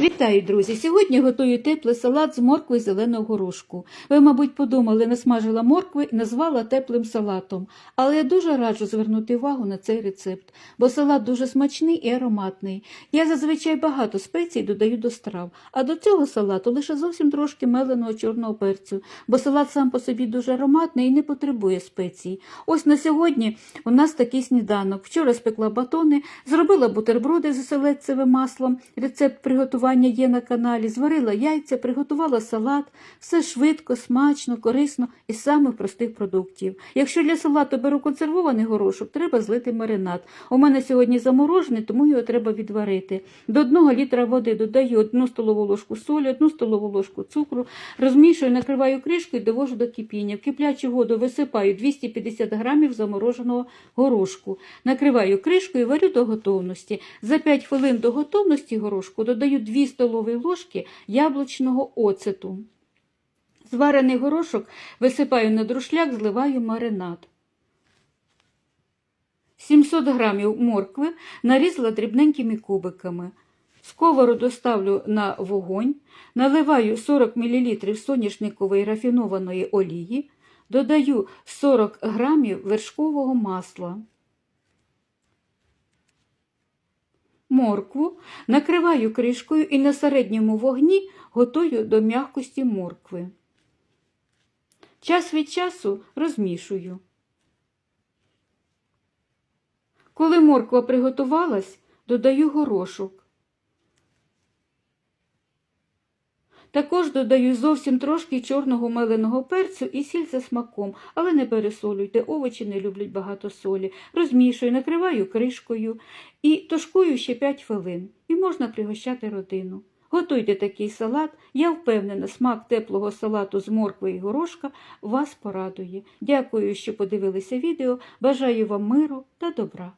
Вітаю, друзі! Сьогодні готую теплий салат з моркви зеленого горошку. Ви, мабуть, подумали, насмажила моркви і назвала теплим салатом. Але я дуже раджу звернути увагу на цей рецепт, бо салат дуже смачний і ароматний. Я зазвичай багато спецій додаю до страв, а до цього салату лише зовсім трошки меленого чорного перцю, бо салат сам по собі дуже ароматний і не потребує спецій. Ось на сьогодні у нас такий сніданок. Вчора спекла батони, зробила бутерброди з оселедцевим маслом. Рецепт приготування є на каналі. Зварила яйця, приготувала салат. Все швидко, смачно, корисно і самих простих продуктів. Якщо для салату беру консервований горошок, треба злити маринад. У мене сьогодні заморожений, тому його треба відварити. До 1 літра води додаю 1 столову ложку солі, 1 столову ложку цукру, розмішую, накриваю кришкою і довожу до кипіння. В киплячу воду висипаю 250 грамів замороженого горошку. Накриваю кришкою і варю до готовності. За 5 хвилин до готовності горошку додаю 2 столові ложки яблучного оцету. Зварений горошок висипаю на друшляк, зливаю маринад. 700 грамів моркви нарізала дрібненькими кубиками. Сковороду ставлю на вогонь, наливаю 40 мл соняшникової рафінованої олії, додаю 40 грамів вершкового масла. Моркву накриваю кришкою і на середньому вогні готую до м'якості моркви. Час від часу розмішую. Коли морква приготувалась, додаю горошок. Також додаю зовсім трошки чорного меленого перцю і сіль за смаком, але не пересолюйте, овочі не люблять багато солі. Розмішую, накриваю кришкою і тушкую ще 5 хвилин. І можна пригощати родину. Готуйте такий салат. Я впевнена, смак теплого салату з моркви і горошка вас порадує. Дякую, що подивилися відео. Бажаю вам миру та добра.